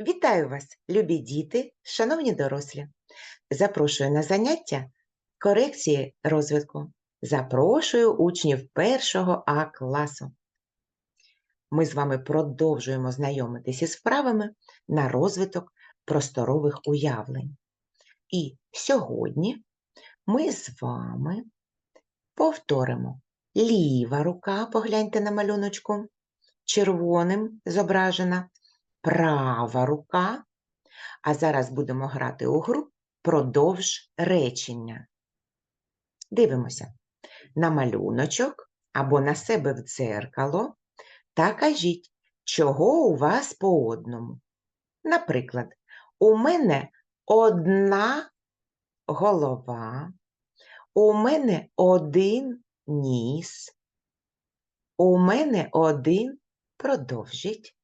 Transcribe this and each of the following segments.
Вітаю вас, любі діти, шановні дорослі. Запрошую на заняття корекції розвитку. Запрошую учнів першого А класу. Ми з вами продовжуємо знайомитися із вправами на розвиток просторових уявлень. І сьогодні ми з вами повторимо ліва рука, погляньте на малюночку, червоним зображена, права рука. А зараз будемо грати у гру продовж речення. Дивимося на малюночок або на себе в дзеркало та кажіть, чого у вас по одному. Наприклад, у мене одна голова, у мене один ніс, у мене один продовжіть.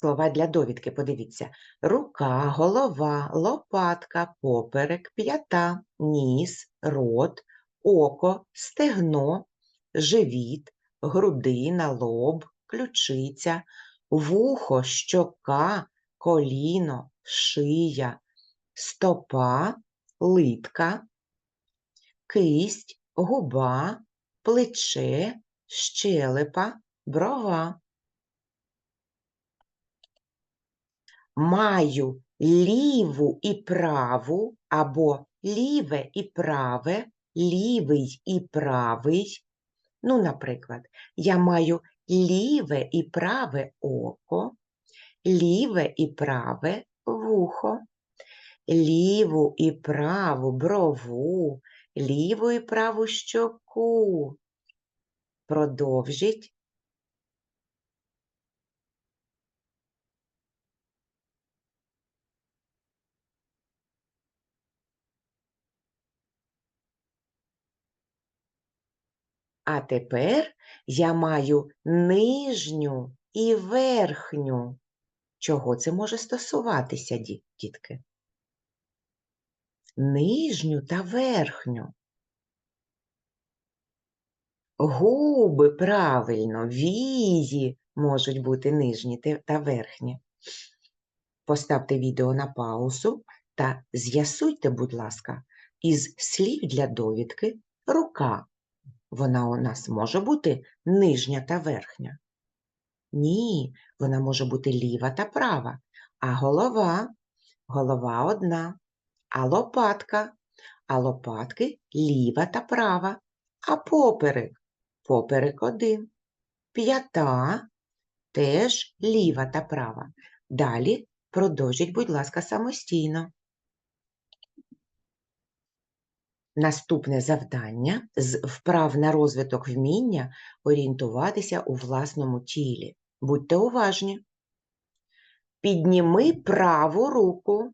Слова для довідки, подивіться. Рука, голова, лопатка, поперек, п'ята, ніс, рот, око, стегно, живіт, грудина, лоб, ключиця, вухо, щока, коліно, шия, стопа, литка, кисть, губа, плече, щелепа, брова. Маю ліву і праву або ліве і праве, лівий і правий. Ну, наприклад, я маю ліве і праве око, ліве і праве вухо, ліву і праву брову, ліву і праву щоку. Продовжіть. А тепер я маю нижню і верхню. Чого це може стосуватися, дітки? Нижню та верхню. Губи правильно, вії можуть бути нижні та верхні. Поставте відео на паузу та з'ясуйте, будь ласка, із слів для довідки рука. Вона у нас може бути нижня та верхня? Ні, вона може бути ліва та права. А голова? Голова одна. А лопатка? А лопатки ліва та права. А поперек? Поперек один. П'ята теж ліва та права. Далі продовжіть, будь ласка, самостійно. Наступне завдання з вправ на розвиток вміння орієнтуватися у власному тілі. Будьте уважні. Підніми праву руку,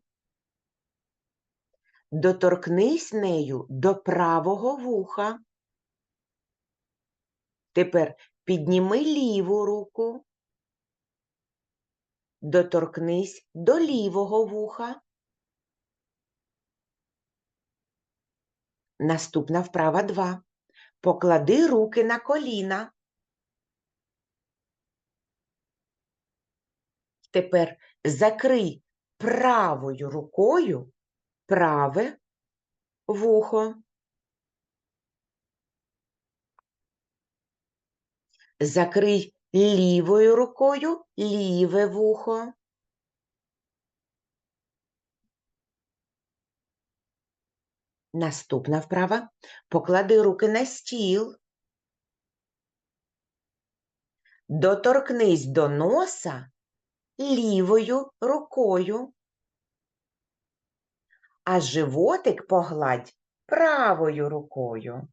доторкнись нею до правого вуха. Тепер підніми ліву руку, доторкнись до лівого вуха. Наступна вправа 2. Поклади руки на коліна. Тепер закрий правою рукою праве вухо. Закрий лівою рукою ліве вухо. Наступна вправа. Поклади руки на стіл. Доторкнись до носа лівою рукою. А животик погладь правою рукою.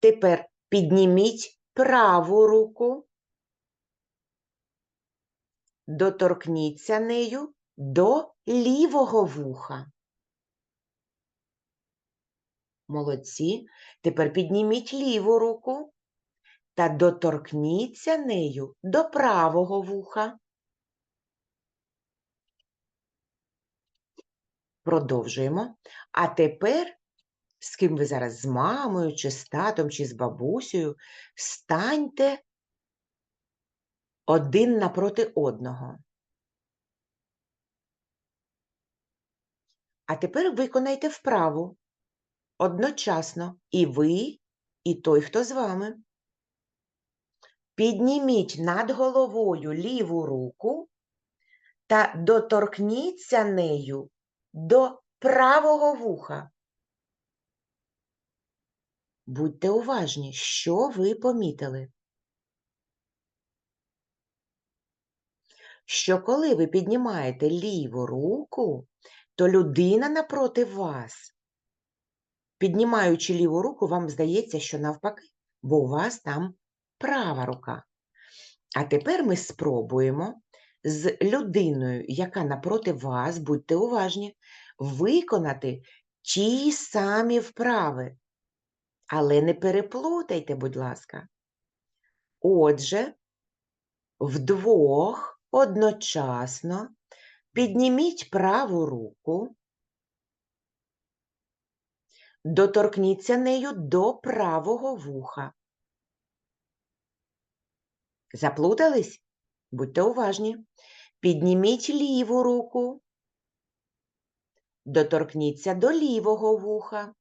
Тепер підніміть праву руку. Доторкніться нею до лівого вуха. Молодці. Тепер підніміть ліву руку та доторкніться нею до правого вуха. Продовжуємо. А тепер, з ким ви зараз з мамою, чи з татом, чи з бабусею, станьте один напроти одного. А тепер виконайте вправу одночасно і ви, і той, хто з вами. Підніміть над головою ліву руку та доторкніться нею до правого вуха. Будьте уважні, що ви помітили. Що коли ви піднімаєте ліву руку, то людина напроти вас, піднімаючи ліву руку, вам здається, що навпаки, бо у вас там права рука. А тепер ми спробуємо з людиною, яка напроти вас, будьте уважні, виконати ті самі вправи. Але не переплутайте, будь ласка. Отже, вдвох одночасно підніміть праву руку, доторкніться нею до правого вуха. Заплутались? Будьте уважні. Підніміть ліву руку, доторкніться до лівого вуха.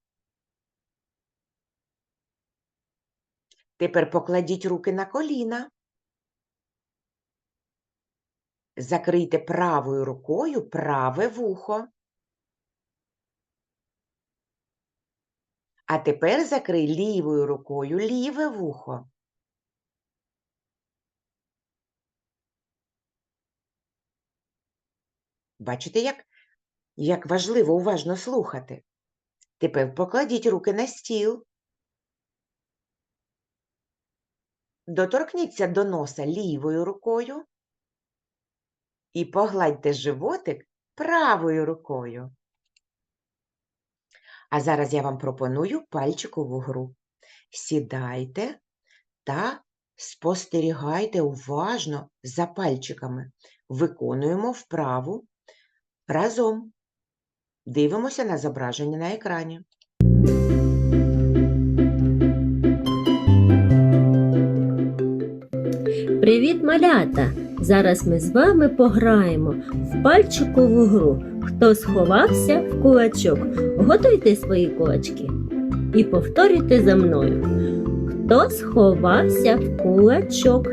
Тепер покладіть руки на коліна. Закрийте правою рукою праве вухо. А тепер закрий лівою рукою ліве вухо. Бачите, як, як важливо уважно слухати. Тепер покладіть руки на стіл. Доторкніться до носа лівою рукою і погладьте животик правою рукою. А зараз я вам пропоную пальчикову гру. Сідайте та спостерігайте уважно за пальчиками. Виконуємо вправу разом. Дивимося на зображення на екрані. Привіт, малята! Зараз ми з вами пограємо в пальчикову гру. Хто сховався в кулачок? Готуйте свої кулачки і повторюйте за мною. Хто сховався в кулачок?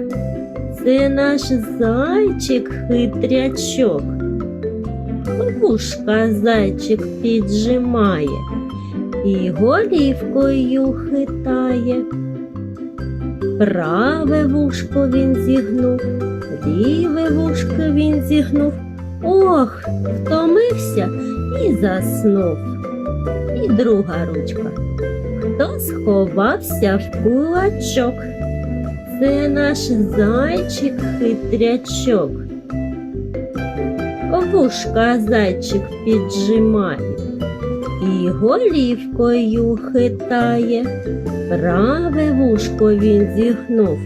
Це наш зайчик хитрячок. Вушка зайчик піджимає і голівкою хитає. Праве вушко він зігнув, ліве вушко він зігнув. Ох, втомився і заснув. І друга ручка. Хто сховався в кулачок? Це наш зайчик хитрячок. Вушка зайчик піджимає і голівкою хитає. Праве вушко він зігнув,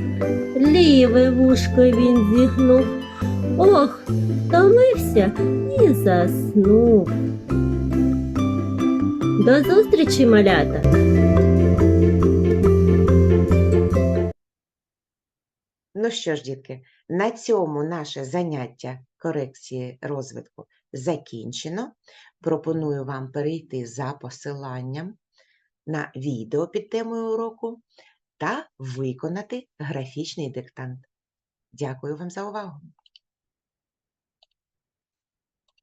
ліве вушко він зігнув. Ох, втомився і заснув. До зустрічі, малята! Ну що ж, дітки, на цьому наше заняття корекції розвитку закінчено. Пропоную вам перейти за посиланням на відео під темою уроку та виконати графічний диктант. Дякую вам за увагу!